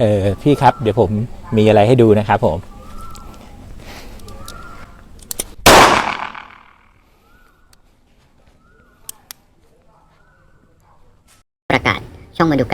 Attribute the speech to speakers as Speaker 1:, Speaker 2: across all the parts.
Speaker 1: เออพี่ครับเดี๋ยวผมมีอะไรให้ดูนะครับผม
Speaker 2: ประกาศ ช่องมาดูกัน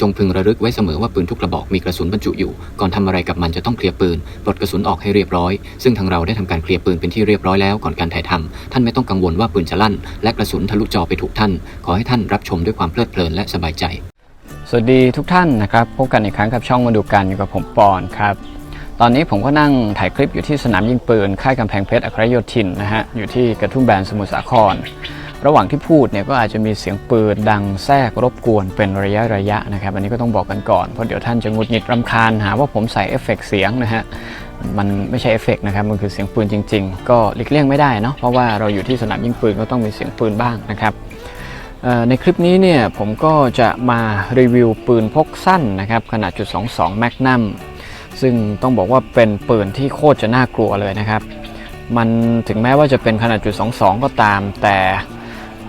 Speaker 3: จงพึงระลึกไว้เสมอว่าปืนทุกกระบอกมีกระสุนบรรจุอยู่ ก่อนทำอะไรกับมันจะต้องเคลียร์ปืนปลดกระสุนออกให้เรียบร้อย ซึ่งทางเราได้ทำการเคลียร์ปืนเป็นที่เรียบร้อยแล้วก่อนการถ่ายทำท่านไม่ต้องกังวลว่าปืนจะลั่น และกระสุนทะลุจอไปถูกท่าน ขอให้ท่านรับชมด้วยความเพลิดเพลินและสบายใจ
Speaker 4: สวัสดีทุกท่านนะครับพบกันอีกครั้งกับช่องมาดูกันอยู่กับผมปอนครับตอนนี้ผมก็นั่งถ่ายคลิปอยู่ที่สนามยิงปืนค่ายกำแพงเพชรอัครโยธินนะฮะอยู่ที่กระทุ่มแบนสมุทรสาคร ระหว่างที่พูดเนี่ยก็อาจจะมีเสียงปืนดังแทรกรบกวนเป็นระยะระยะนะครับ อันนี้ก็ต้องบอกกันก่อน เพราะเดี๋ยวท่านจะงุดหงิดรำคาญหาว่าผมใส่เอฟเฟกต์เสียงนะฮะ มันไม่ใช่เอฟเฟกต์นะครับ มันคือเสียงปืนจริง ๆ ก็หลีกเลี่ยงไม่ได้เนาะ เพราะว่าเราอยู่ที่สนามยิงปืนก็ต้องมีเสียงปืนบ้างนะครับในคลิปนี้เนี่ยผมก็จะมารีวิวปืนพกสั้นนะครับขนาดจุด22 Magnum ซึ่งต้องบอกว่าเป็นปืนที่โคตรจะน่ากลัวเลยนะครับ มันถึงแม้ว่าจะเป็นขนาดจุด22 ก็ตาม แต่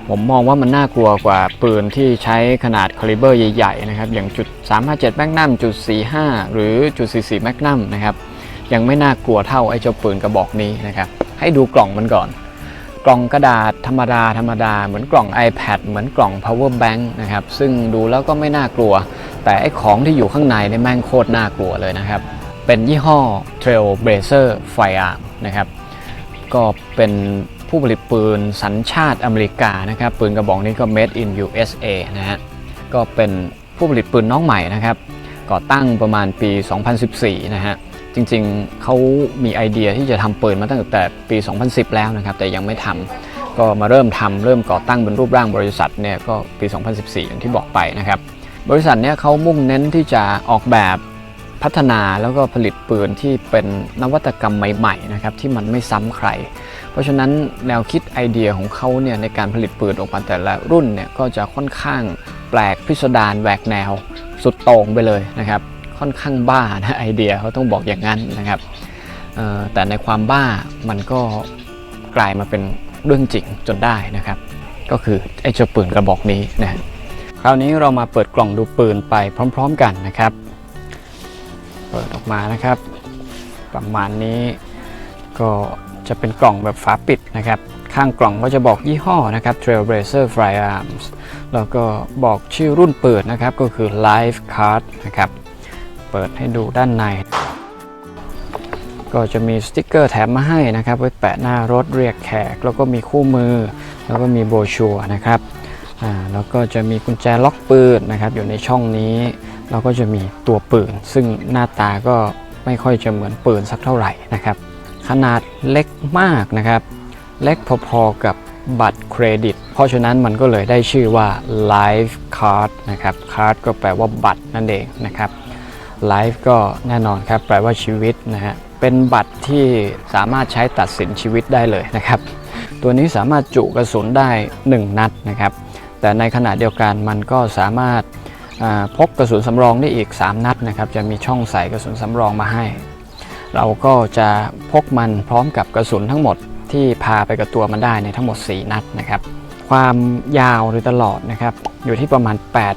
Speaker 4: ผมมองว่ามันน่ากลัวกว่าปืนที่ใช้ขนาดคาลิเบอร์ใหญ่ๆนะครับอย่างจุด357 Magnum จุด45 หรือจุด44 Magnum นะครับยังไม่น่ากลัวเท่าไอ้เจ้าปืนกระบอกนี้นะครับให้ดูกล่องมันก่อน กล่องกระดาษธรรมดาธรรมดา เหมือนกล่อง iPad เหมือนกล่อง power bank นะครับซึ่งดูแล้วก็ไม่น่ากลัว แต่ไอ้ของที่อยู่ข้างในเนี่ยแม่งโคตรน่ากลัวเลยนะครับเป็นยี่ห้อ Trailblazer Firearm นะครับก็เป็น ผู้ผลิตปืนสัญชาติอเมริกานะครับปืนกระบอกนี้ก็ made in USA นะฮะก็เป็นผู้ผลิตปืนน้องใหม่นะครับก่อตั้งประมาณปี 2014 นะฮะจริงๆเขามีไอเดียที่จะทำปืนมาตั้งแต่ปี 2010 แล้วนะครับแต่ยังไม่ทำก็มาเริ่มทำเริ่มก่อตั้งเป็นรูปร่างบริษัทเนี่ยก็ปี 2014 อย่างที่บอกไปนะครับบริษัทเนี่ยเขามุ่งเน้นที่จะออกแบบพัฒนาแล้วก็ผลิตปืนที่เป็นนวัตกรรมใหม่ๆนะครับที่มันไม่ซ้ำใคร เพราะฉะนั้นแนวคิดไอเดียของเขาเนี่ยในการผลิตปืนออกมาแต่ละรุ่นเนี่ยก็จะค่อนข้างแปลกพิสดารแหวกแนว สุดโต่งไปเลยนะครับค่อนข้างบ้านะไอเดียเขาต้องบอกอย่างนั้นนะครับแต่ในความบ้ามันก็กลายมาเป็นเรื่องจริงจนได้นะครับ ก็คือไอ้เจ้าปืนกระบอกนี้นะคราวนี้เรามาเปิดกล่องดูปืนไปพร้อม ๆ กันนะครับ เปิดออกมานะครับ ประมาณนี้ก็ จะเป็นกล่องแบบฝาปิดนะครับ ข้างกล่องก็จะบอกยี่ห้อนะครับ Trailblazer Firearms แล้วก็บอกชื่อรุ่นปืนนะครับก็คือ Live Card นะครับ เปิดให้ดูด้านใน ก็จะมีสติกเกอร์แถมมาให้นะครับ ไว้แปะหน้ารถเรียกแขก แล้วก็มีคู่มือ แล้วก็มีโบชัวร์นะครับแล้วก็จะมีกุญแจล็อกปืนนะครับอยู่ในช่องนี้แล้วก็จะมีตัวปืน ซึ่งหน้าตาก็ไม่ค่อยจะเหมือนปืนสักเท่าไหร่นะครับ ขนาดเล็กมากนะครับ เล็กพอๆกับบัตรเครดิต เพราะฉะนั้นมันก็เลยได้ชื่อว่า Live Card นะครับ Card ก็แปลว่าบัตรนั่นเองนะครับ Live ก็แน่นอนครับแปลว่าชีวิตนะฮะ เป็นบัตรที่สามารถใช้ตัดสินชีวิตได้เลยนะครับ ตัวนี้สามารถจุกระสุนได้ 1 นัดนะครับ แต่ในขณะเดียวกันมันก็สามารถพกกระสุนสำรองได้อีก 3 นัดนะครับ จะมีช่องใส่กระสุนสำรองมาให้ เราก็จะพกมันพร้อมกับกระสุนทั้งหมดที่พาไปกับตัวมันได้ในทั้งหมด 4 นัดนะครับ ความยาวหรือตลอดนะครับอยู่ที่ประมาณ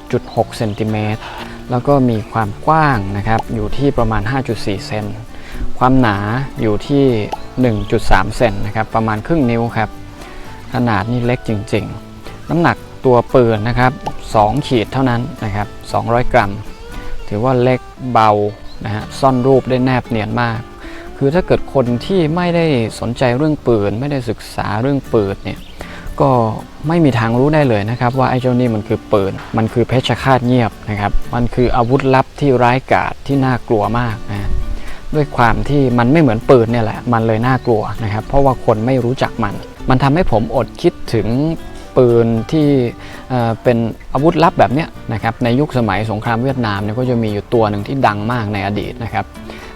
Speaker 4: 8.6 เซนติเมตร แล้วก็มีความกว้างนะครับอยู่ที่ประมาณ 5.4 เซน ความหนาอยู่ที่ 1.3 เซนนะครับประมาณครึ่งนิ้วครับ ขนาดนี่เล็กจริง ๆ น้ำหนักตัวปืนนะครับ 2 ขีดเท่านั้นนะครับ 200 กรัม ถือว่าเล็กเบา นะฮะซ่อนรูปได้แนบเนียนมาก คือถ้าเกิดคนที่ไม่ได้สนใจเรื่องปืน ไม่ได้ศึกษาเรื่องปืนเนี่ยก็ไม่มีทางรู้ได้เลยนะครับ ว่าไอ้เจ้านี่มันคือปืน มันคือเพชฌฆาตเงียบนะครับ มันคืออาวุธลับที่ร้ายกาจที่น่ากลัวมากนะด้วยความที่มันไม่เหมือนปืนเนี่ยแหละ มันเลยน่ากลัวนะครับ เพราะว่าคนไม่รู้จักมัน มันทำให้ผมอดคิดถึง ปืนที่เป็นอาวุธลับแบบนี้นะครับในยุคสมัยสงครามเวียดนามเนี่ยก็จะมีอยู่ตัวหนึ่งที่ดังมากในอดีตนะครับ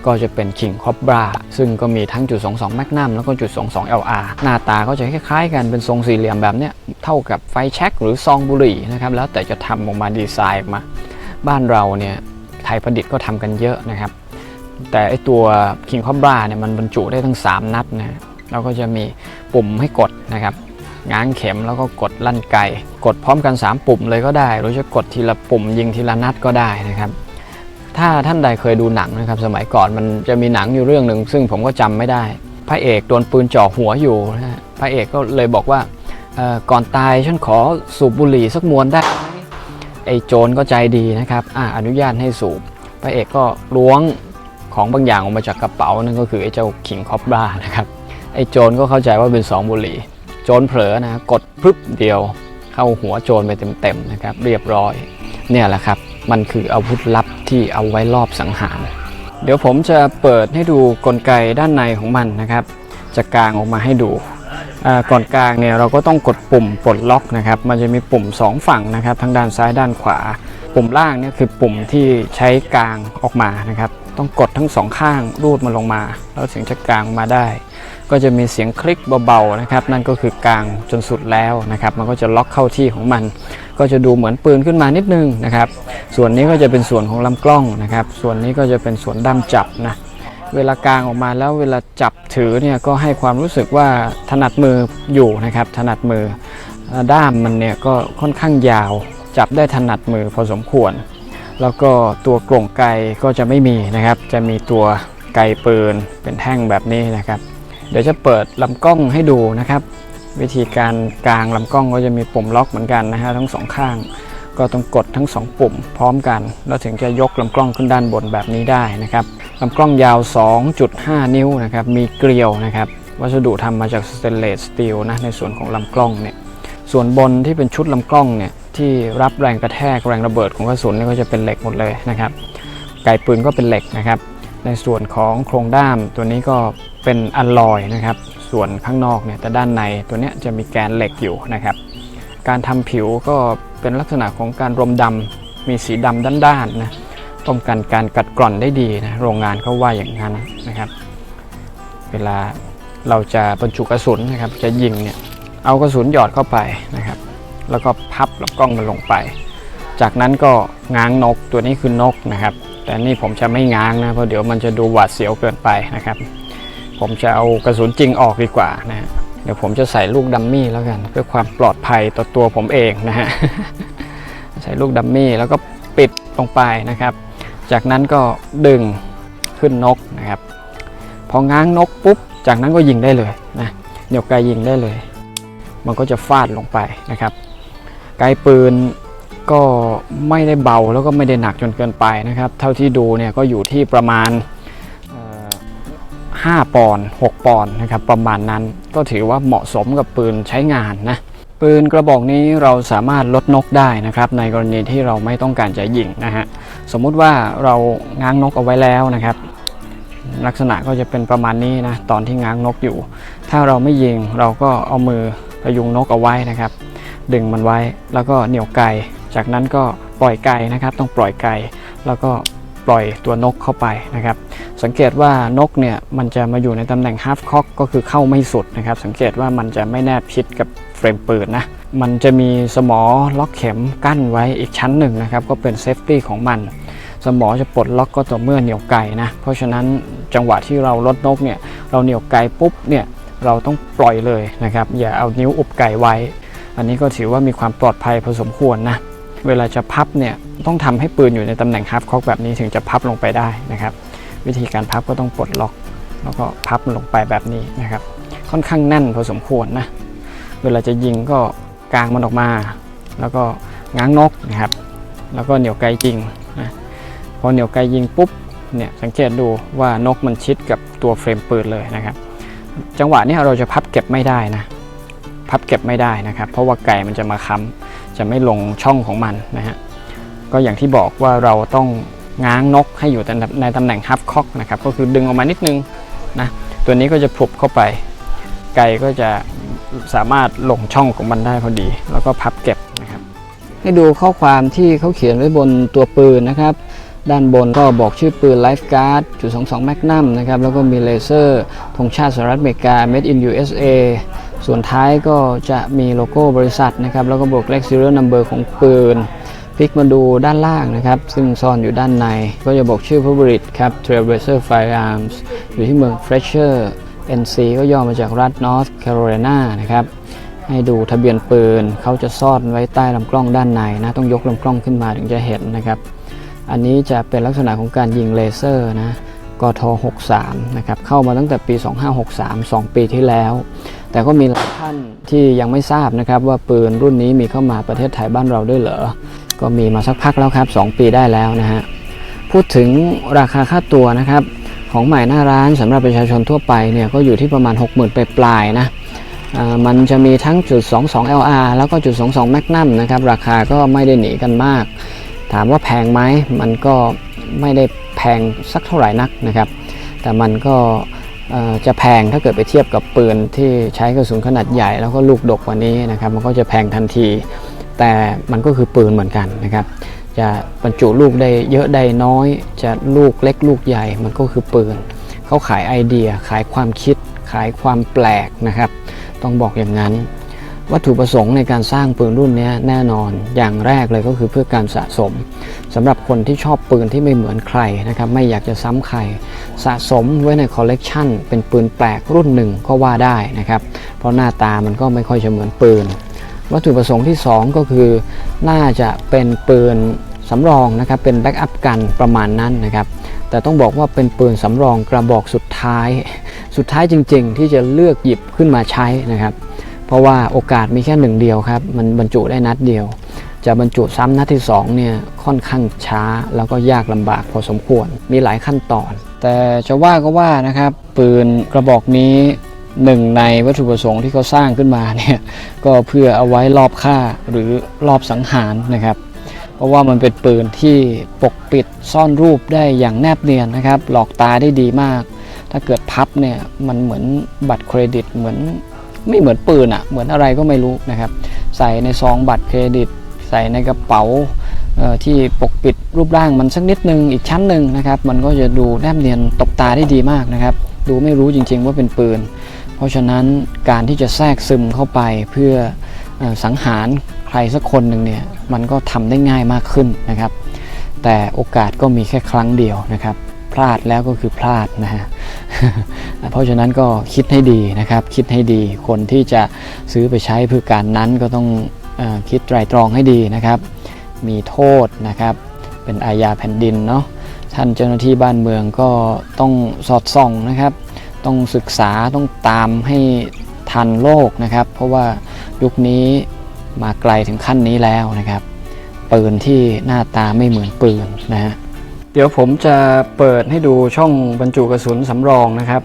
Speaker 4: ก็จะเป็น King Cobra ซึ่งก็มีทั้งจุด 22 Magnum แล้วก็จุด 22 LR หน้าตาก็จะคล้ายๆกันเป็นทรงสี่เหลี่ยมแบบนี้เท่ากับไฟแช็กหรือซองบุหรี่นะครับแล้วแต่จะทำออกมาดีไซน์มา บ้านเราเนี่ยไทยประดิษฐ์ก็ทำกันเยอะนะครับ แต่ไอตัว King Cobra เนี่ยมันบรรจุได้ทั้ง 3 นัดนะแล้วก็จะมีปุ่มให้กดนะครับ ง้างเข็มแล้วก็กดลั่นไกกดพร้อมกัน 3 ปุ่มเลยก็ได้ หรือจะกดทีละปุ่มยิงทีละนัดก็ได้นะครับ ถ้าท่านใดเคยดูหนังนะครับ สมัยก่อนมันจะมีหนังอยู่เรื่องหนึ่งซึ่งผมก็จำไม่ได้ พระเอกโดนปืนจ่อหัวอยู่นะพระเอกก็เลยบอกว่าก่อนตายฉันขอสูบบุหรี่สักมวนได้ไหมไอ้โจรก็ใจดีนะครับออนุญาตให้สูบพระเอกก็ล้วงของบางอย่างออกมาจากกระเป๋านั่นก็คือไอ้เจ้าขิงคอบรานะครับไอ้โจรก็เข้าใจว่าเป็นสองบุหรี่ จรเผลอนะกดพรึบเดียว เข้าหัวโจรไปเต็มๆนะครับ เรียบร้อย เนี่ยแหละครับ มันคืออาวุธลับที่เอาไว้รอบสังหาร เดี๋ยวผมจะเปิดให้ดูกลไกด้านในของมันนะครับ จะกางออกมาให้ดูก่อนกลางเนี่ยเราก็ต้องกดปุ่มปลดล็อกนะครับ มันจะมีปุ่ม 2 ฝั่งนะครับ ทั้งด้านซ้ายด้านขวา ปุ่มล่างเนี่ยคือปุ่มที่ใช้กางออกมานะครับ ต้องกดทั้งสองข้างรูดมันลงมา แล้วถึงจะกางมาได้ ก็จะมีเสียงคลิกเบาๆนะครับ นั่นก็คือกลางจนสุดแล้วนะครับ มันก็จะล็อกเข้าที่ของมัน ก็จะดูเหมือนปืนขึ้นมานิดนึงนะครับ ส่วนนี้ก็จะเป็นส่วนของลำกล้องนะครับ ส่วนนี้ก็จะเป็นส่วนด้ามจับนะเวลากลางออกมาแล้วเวลาจับถือเนี่ยก็ให้ความรู้สึกว่าถนัดมืออยู่นะครับ ถนัดมือด้ามมันเนี่ยก็ค่อนข้างยาว จับได้ถนัดมือพอสมควร แล้วก็ตัวกล่องไกก็จะไม่มีนะครับ จะมีตัวไกปืนเป็นแท่งแบบนี้นะครับ เดี๋ยวจะเปิดลำกล้องให้ดูนะครับ วิธีการกางลำกล้องก็จะมีปุ่มล็อกเหมือนกันนะฮะทั้งสองข้าง ก็ต้องกดทั้งสองปุ่มพร้อมกัน แล้วถึงจะยกลำกล้องขึ้นด้านบนแบบนี้ได้นะครับลำกล้องยาว 2.5 นิ้วนะครับมีเกลียวนะครับวัสดุทำมาจากสเตนเลสสตีลนะในส่วนของลำกล้องเนี่ยส่วนบนที่เป็นชุดลำกล้องเนี่ยที่รับแรงกระแทกแรงระเบิดของกระสุนนี่ก็จะเป็นเหล็กหมดเลยนะครับไกปืนก็เป็นเหล็กนะครับ ในส่วนของโครงด้ามตัวนี้ก็ เป็นอัลลอยนะครับ ส่วนข้างนอกเนี่ยแต่ด้านในตัวเนี้ยจะมีแกนเหล็กอยู่นะครับ การทำผิวก็เป็นลักษณะของการรมดำมีสีดำด้านๆนะป้องกันการกัดกร่อนได้ดีนะโรงงานเขาว่าอย่างนั้นนะครับ เวลาเราจะบรรจุกระสุนนะครับ จะยิงเนี่ยเอากระสุนหยอดเข้าไปนะครับ แล้วก็พับลำกล้องมันลงไป จากนั้นก็ง้างนกตัวนี้คือนกนะครับ แต่นี่ผมจะไม่ง้างนะเพราะเดี๋ยวมันจะดูหวาดเสียวเกินไปนะครับ ผมจะเอากระสุนจริงออกดีกว่านะฮะเดี๋ยวผมจะใส่ลูกดัมมี่แล้วกัน เพื่อความปลอดภัยต่อตัวผมเองนะฮะใส่ลูกดัมมี่แล้วก็ปิดลงไปนะครับ จากนั้นก็ดึงขึ้นนกนะครับ พอง้างนกปุ๊บ จากนั้นก็ยิงได้เลยนะเหนี่ยวไกยิงได้เลย มันก็จะฟาดลงไปนะครับ ไกปืนก็ไม่ได้เบาแล้วก็ไม่ได้หนักจนเกินไปนะครับ เท่าที่ดูเนี่ยก็อยู่ที่ประมาณ 5 ปอนด์6ปอนด์นะครับประมาณนั้นก็ถือว่าเหมาะสมกับปืนใช้งานนะปืนกระบอกนี้เราสามารถลดนกได้นะครับในกรณีที่เราไม่ต้องการจะยิงนะฮะสมมุติว่าเราง้างนกเอาไว้แล้วนะครับ ลักษณะก็จะเป็นประมาณนี้นะตอนที่ง้างนกอยู่ ถ้าเราไม่ยิงเราก็เอามือพยุงนกเอาไว้นะครับ ดึงมันไว้แล้วก็เหนี่ยวไกจากนั้นก็ปล่อยไกนะครับ ต้องปล่อยไกแล้วก็ ปล่อยตัวนกเข้าไปนะครับ สังเกตว่านกเนี่ยมันจะมาอยู่ในตำแหน่ง half cock ก็คือเข้าไม่สุดนะครับ สังเกตว่ามันจะไม่แนบชิดกับเฟรมปืนนะ มันจะมีสมอล็อกเข็มกั้นไว้อีกชั้นหนึ่งนะครับ ก็เป็นเซฟตี้ของมัน สมอจะปลดล็อกก็ต่อเมื่อเหนี่ยวไกนะ เพราะฉะนั้นจังหวะที่เราลดนกเนี่ยเราเหนี่ยวไกปุ๊บเนี่ยเราต้องปล่อยเลยนะครับ อย่าเอานิ้วอุบไก่ไว้ อันนี้ก็ถือว่ามีความปลอดภัยพอสมควรนะ เวลาจะพับเนี่ยต้องทำให้ปืนอยู่ในตำแหน่ง half cock แบบนี้ถึงจะพับลงไปได้นะครับ วิธีการพับก็ต้องปลดล็อก แล้วก็พับลงไปแบบนี้นะครับ ค่อนข้างแน่นพอสมควรนะเวลาจะยิงก็กางมันออกมา แล้วก็ง้างนกนะครับ แล้วก็เหนี่ยวไกจริงนะพอเหนี่ยวไกยิงปุ๊บเนี่ยสังเกตดูว่านกมันชิดกับตัวเฟรมปืนเลยนะครับ จังหวะนี้เราจะพับเก็บไม่ได้นะ พับเก็บไม่ได้นะครับ เพราะว่าไก่มันจะมาค้ำ จะไม่ลงช่องของมันนะฮะก็อย่างที่บอกว่าเราต้องง้างนกให้อยู่ในตำแหน่ง half cock นะครับก็คือดึงออกมานิดนึงนะตัวนี้ก็จะพลุบเข้าไป ไก่ก็จะสามารถลงช่องของมันได้พอดี แล้วก็พับเก็บนะครับ ให้ดูข้อความที่เขาเขียนไว้บนตัวปืนนะครับ ด้านบนก็บอกชื่อปืน Life Guard จุด22 Magnum นะครับแล้วก็มีเลเซอร์ธงชาติสหรัฐอเมริกา Made in USA ส่วนท้ายก็จะมีโลโก้บริษัทนะครับ แล้วก็บวกเลข serial number ของปืนพลิกมาดูด้านล่างนะครับ ซึ่งซ่อนอยู่ด้านใน ก็จะบอกชื่อผู้ผลิตครับ Trailblazer Firearms อยู่ที่เมือง Fletcher NC ก็ย่อมาจากรัฐ North Carolina นะครับ ให้ดูทะเบียนปืนเขาจะซ่อนไว้ใต้ลำกล้องด้านในนะ ต้องยกลำกล้องขึ้นมาถึงจะเห็นนะครับ อันนี้จะเป็นลักษณะของการยิงเลเซอร์นะ กท63นะครับเข้ามาตั้งแต่ปี 2563 2 ปีที่แล้ว แต่ก็มีหลายท่านที่ยังไม่ทราบนะครับว่าปืนรุ่นนี้มีเข้ามาประเทศไทยบ้านเราด้วยเหรอ ก็มีมาสักพักแล้วครับ 2 ปีได้แล้วนะฮะพูดถึงราคาค่าตัวนะครับของใหม่หน้าร้านสำหรับประชาชนทั่วไปเนี่ยก็อยู่ที่ประมาณ 60,000ไปปลายนะมันจะมีทั้งจุด 22 LR แล้วก็จุด 22 Magnum นะครับราคาก็ไม่ได้หนีกันมาก ถามว่าแพงไหมมันก็ไม่ได้ แพงสักเท่าไหร่นักนะครับ แต่มันก็จะแพงถ้าเกิดไปเทียบกับปืนที่ใช้กระสุนขนาดใหญ่แล้วก็ลูกดกกว่านี้นะครับ มันก็จะแพงทันที แต่มันก็คือปืนเหมือนกันนะครับ จะบรรจุลูกได้เยอะได้น้อย จะลูกเล็กลูกใหญ่มันก็คือปืนเขาขายไอเดียขายความคิดขายความแปลกนะครับ ต้องบอกอย่างนั้น วัตถุประสงค์ในการสร้างปืนรุ่นนี้แน่นอนอย่างแรกเลยก็คือเพื่อการสะสมสำหรับคนที่ชอบปืนที่ไม่เหมือนใครนะครับไม่อยากจะซ้ำใคร สะสมไว้ในคอลเลกชันเป็นปืนแปลกรุ่นหนึ่งก็ว่าได้นะครับเพราะหน้าตามันก็ไม่ค่อยจะเหมือนปืน วัตถุประสงค์ที่ 2 ก็คือ น่าจะเป็นปืนสำรองนะครับเป็นแบ็กอัพกันประมาณนั้นนะครับแต่ต้องบอกว่าเป็นปืนสำรองกระบอกสุดท้าย สุดท้ายจริง ๆ ที่จะเลือกหยิบขึ้นมาใช้นะครับ เพราะว่าโอกาสมีแค่หนึ่งเดียวครับ มันบรรจุได้นัดเดียว จะบรรจุซ้ำนัดที่2เนี่ยค่อนข้างช้าแล้วก็ยากลำบากพอสมควรมีหลายขั้นตอน แต่จะว่าก็ว่านะครับ ปืนกระบอกนี้หนึ่งในวัตถุประสงค์ที่เขาสร้างขึ้นมาเนี่ยก็เพื่อเอาไว้รอบฆ่าหรือรอบสังหารนะครับ เพราะว่ามันเป็นปืนที่ปกปิดซ่อนรูปได้อย่างแนบเนียนนะครับ หลอกตาได้ดีมาก ถ้าเกิดพับเนี่ยมันเหมือนบัตรเครดิตเหมือน ไม่เหมือนปืนอะ่ะ เหมือนอะไรก็ไม่รู้นะครับ ใส่ในซองบัตรเครดิต ใส่ในกระเป๋าที่ปกปิดรูปร่างมันสักนิดนึงอีกชั้นหนึ่งนะครับ มันก็จะดูแนบเนียนตบตาได้ดีมากนะครับ ดูไม่รู้จริงๆว่าเป็นปืน เพราะฉะนั้นการที่จะแทรกซึมเข้าไปเพื่อออสังหารใครสักคนหนึ่งเนี่ยมันก็ทำได้ง่ายมากขึ้นนะครับ แต่โอกาสก็มีแค่ครั้งเดียวนะครับ พลาดแล้วก็คือพลาดนะฮะ เพราะฉะนั้นก็คิดให้ดีนะครับ คิดให้ดีคนที่จะซื้อไปใช้เพื่อการนั้นก็ต้องอคิดไตรตรองให้ดีนะครับ มีโทษนะครับ เป็นอาญาแผ่นดินเนาะท่านเจ้าหน้าที่บ้านเมืองก็ต้องสอดส่องนะครับ ต้องศึกษาต้องตามให้ทันโลกนะครับ เพราะว่ายุคนี้มาไกลถึงขั้นนี้แล้วนะครับปืนที่หน้าตาไม่เหมือนปืนนะฮะ ดี๋ยวผมจะเปิดให้ดูช่องบรรจุกระสุนสำรองนะครับ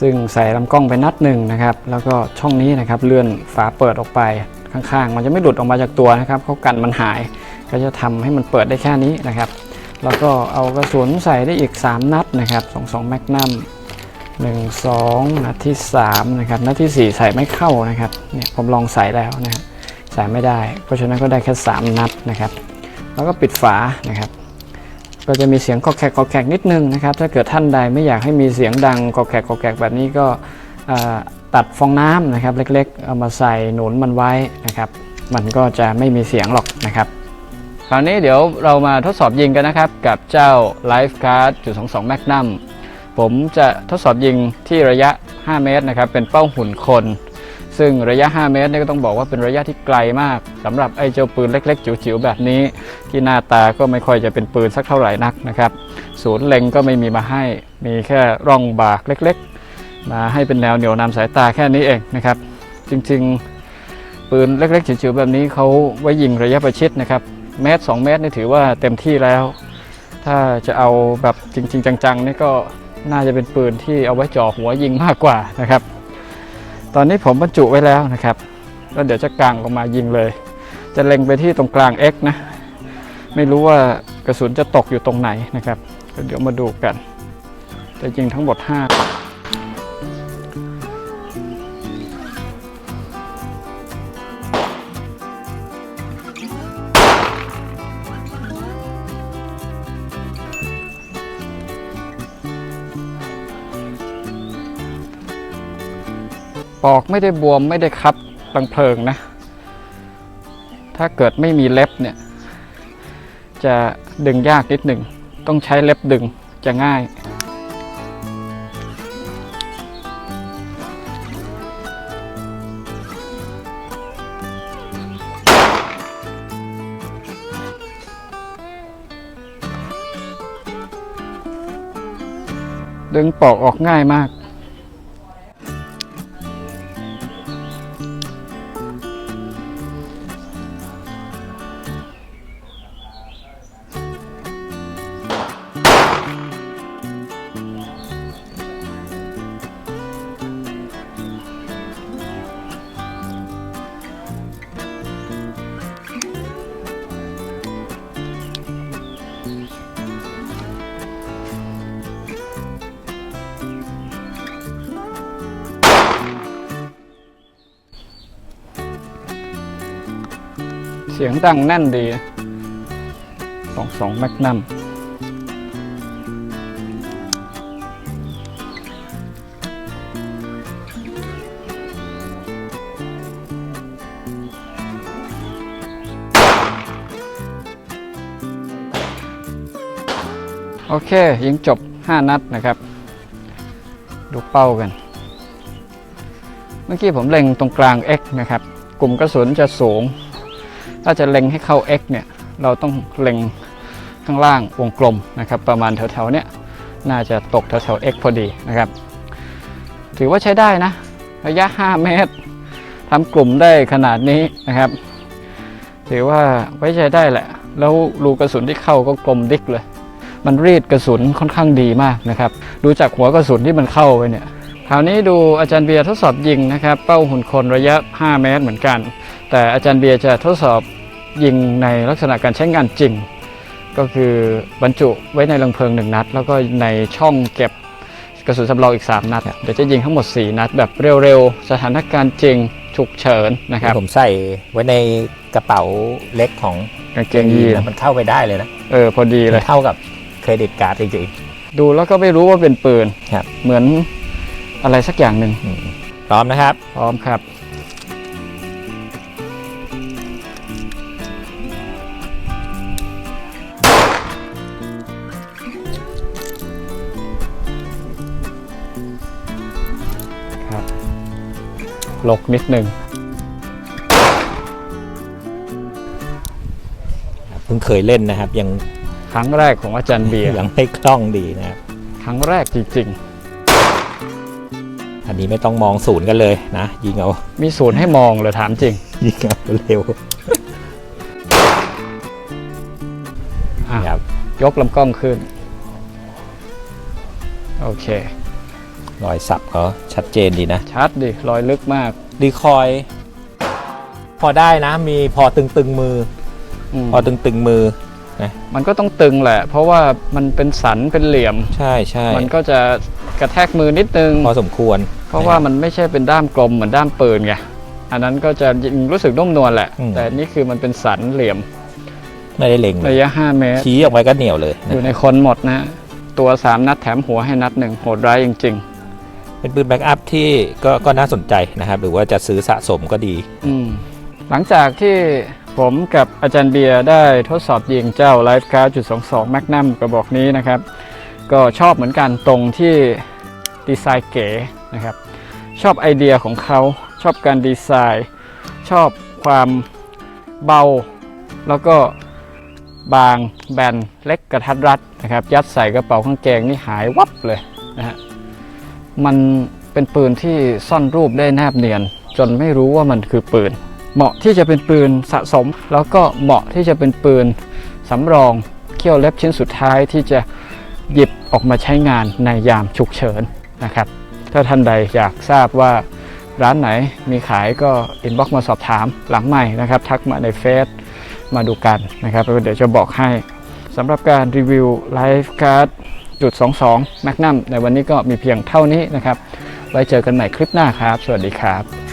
Speaker 4: ซึ่งใส่ลำกล้องไปนัดหนึ่งนะครับ แล้วก็ช่องนี้นะครับเลื่อนฝาเปิดออกไปข้างๆ มันจะไม่หลุดออกมาจากตัวนะครับเขากันมันหาย ก็จะทำให้มันเปิดได้แค่นี้นะครับ แล้วก็เอากระสุนใส่ได้อีก 3 นัดนะครับ22แมกนัม1 2นัดที่3นะครับนัดทีสี่4 ใส่ไม่เข้านะครับเนี่ยผมลองใส่แล้วนะฮะใส่ไม่ได้ เพราะฉะนั้นก็ได้แค่ 3 นัดนะครับ แล้วก็ปิดฝานะครับ ก็จะมีเสียงกอกแขกกอกแขกนิดนึงนะครับ ถ้าเกิดท่านใดไม่อยากให้มีเสียงดังกอกแขกกอกแขกแบบนี้ก็ตัดฟองน้ำนะครับ เล็กๆ เอามาใส่หนุนมันไว้นะครับ มันก็จะไม่มีเสียงหรอกนะครับ คราวนี้เดี๋ยวเรามาทดสอบยิงกันนะครับ กับเจ้า Life Guard จุด22 Magnum ผมจะทดสอบยิงที่ระยะ 5 เมตรนะครับ เป็นเป้าหุ่นคน ซึ่งระยะ 5 เมตรนี่ก็ต้องบอกว่าเป็นระยะที่ไกลมากสำหรับไอ้เจ้าปืนเล็กๆ จิ๋วๆแบบนี้ ที่หน้าตาก็ไม่ค่อยจะเป็นปืนสักเท่าไหร่นักนะครับศูนย์เล็งก็ไม่มีมาให้มีแค่ร่องบากเล็กๆ มาให้เป็นแนวเหนียวนำสายตาแค่นี้เองนะครับ จริงๆ ปืนเล็กๆจิ๋วๆแบบนี้เขาไว้ยิงระยะประชิดนะครับเมตร 2 เมตรนี่ถือว่าเต็มที่แล้ว ถ้าจะเอาแบบจริง ๆ จังๆนี่ก็น่าจะเป็นปืนที่เอาไว้จ่อหัวยิงมากกว่านะครับ ตอนนี้ผมบรรจุไว้แล้วนะครับ แล้วเดี๋ยวจะกางออกมายิงเลย จะเล็งไปที่ตรงกลาง X นะ ไม่รู้ว่ากระสุนจะตกอยู่ตรงไหนนะครับเดี๋ยวมาดูกัน จะยิงทั้งหมด 5 ปอกไม่ได้บวมไม่ได้คับตังเพลิงนะ ถ้าเกิดไม่มีเล็บเนี่ย จะดึงยากนิดหนึ่ง ต้องใช้เล็บดึงจะง่ายดึงปอกออกง่ายมาก สียงดังแน่นดีสองสองแมกนัมโอเค ยิงจบ 5 นัดนะครับ ดูเป้ากัน เมื่อกี้ผมเล็งตรงกลาง X นะครับ กลุ่มกระสุนจะสูง ถ้าจะเล็งให้เข้า X เนี่ยเราต้องเล็งข้างล่างวงกลมนะครับประมาณแถวๆเนี้ยน่าจะตกแถวๆ X พอดีนะครับ ถือว่าใช้ได้นะ ระยะ 5 เมตรทำกลุ่มได้ขนาดนี้นะครับ ถือว่าไว้ใจได้แหละ แล้วรูกระสุนที่เข้าก็กลมดิกเลย มันรีดกระสุนค่อนข้างดีมากนะครับ ดูจากหัวกระสุนที่มันเข้าไปเนี่ยคราวนี้ดูอาจารย์เบียร์ทดสอบยิงนะครับ เป้าหุ่นคนระยะ 5 เมตรเหมือนกัน แต่อาจารย์เบียร์จะทดสอบยิงในลักษณะการใช้งานจริง ก็คือบรรจุไว้ในรังเพลิง 1 นัด แล้วก็ในช่องเก็บกระสุนสำรองอีก 3 นัด เดี๋ยวจะยิงทั้งหมด 4 นัด แบบเร็วๆ สถานการณ์จริงฉุกเฉินนะครับ
Speaker 1: ผมใส่ไว้ในกระเป๋าเล็กของ
Speaker 4: กางเกงยีน
Speaker 1: นะมันเข้าไปได้เลยนะ
Speaker 4: เออ พอดีเล
Speaker 1: มั
Speaker 4: ย
Speaker 1: นเท่ากับเครดิตการ์ดจริง
Speaker 4: ดูแล้วก็ไม่รู้ว่าเป็นปืน
Speaker 1: ครับ
Speaker 4: เหมือนอะไรสักอย่างหนึ่ง
Speaker 1: ๆอืมพร้อมนะครับ
Speaker 4: พร้อมครับครับ ลกนิดหนึ่ง
Speaker 1: เพิ่งเคยเล่นนะครับ ยัง
Speaker 4: ครั้งแรกของอาจารย์เบียร์
Speaker 1: ยังไม่คล่องดีนะครับ
Speaker 4: ครั้งแรกจริง
Speaker 1: อันนี้ไม่ต้องมองศูนย์กันเลยนะ ยิงเอา
Speaker 4: ๆมีศูนย์ให้มองเลยถามจริง
Speaker 1: ยิงเอาเร็ว
Speaker 4: อะ
Speaker 1: ครับ
Speaker 4: ยกลำกล้องขึ้น โอเค
Speaker 1: รอยสับเขาชัดเจนดีนะ
Speaker 4: ชัดดิ รอยลึกมาก
Speaker 1: รีคอย พอได้นะ มีพอตึงตึงๆมือ
Speaker 4: อืม
Speaker 1: พอตึงตึงๆมือ
Speaker 4: มันก็ต้องตึงแหละ เพราะว่ามันเป็นสันเป็นเหลี่ยม
Speaker 1: ใช่ใช่
Speaker 4: มันก็จะกระแทกมือนิดนึง
Speaker 1: พอสมควร
Speaker 4: เพราะว่ามันไม่ใช่เป็นด้ามกลมเหมือนด้ามปืนไง อันนั้นก็จะยิงรู้สึกนุ่มนวลแหละ แต่นี่คือมันเป็นสันเหลี่ยม
Speaker 1: ไม่ได้เล็งเล
Speaker 4: ระ
Speaker 1: ย
Speaker 4: ยะ 5 เมตร
Speaker 1: ชี้ออกไปก็เหนียวเลย
Speaker 4: อ
Speaker 1: นะ
Speaker 4: ยู่ในคนหมดนะ ตัว 3 นัดแถมหัวให้นัดหนึ่งโหดร้ายจริง
Speaker 1: เป็นปืนแบ็กอัพที่ก็ก็น่าสนใจนะครับ หรือว่าจะซื้อสะสมก็ดี
Speaker 4: อืมหลังจากที่ผมกับอาจารย์เบียร์ได้ทดสอบยิงเจ้า Life Guard จุด22 Magnum กระบอกนี้นะครับ ก็ชอบเหมือนกันตรงที่ดีไซน์เก๋นะครับ ชอบไอเดียของเขาชอบการดีไซน์ ชอบความเบา แล้วก็บางแบนเล็กกระทัดรัดนะครับ ยัดใส่กระเป๋ากางเกงนี่หายวับเลยนะฮะ มันเป็นปืนที่ซ่อนรูปได้แนบเนียน จนไม่รู้ว่ามันคือปืน เหมาะที่จะเป็นปืนสะสม แล้วก็เหมาะที่จะเป็นปืนสำรองเขี้ยวเล็บชิ้นสุดท้ายที่จะหยิบออกมาใช้งานในยามฉุกเฉินนะครับ ถ้าท่านใดอยากทราบว่าร้านไหนมีขายก็อินบ็อกมาสอบถามหลังใหม่นะครับ ทักมาในเฟซมาดูกันนะครับเดี๋ยวจะบอกให้สำหรับการรีวิวไลฟ์การ์ด จุด22 Magnum ในวันนี้ก็มีเพียงเท่านี้นะครับ ไว้เจอกันใหม่คลิปหน้าครับ สวัสดีครับ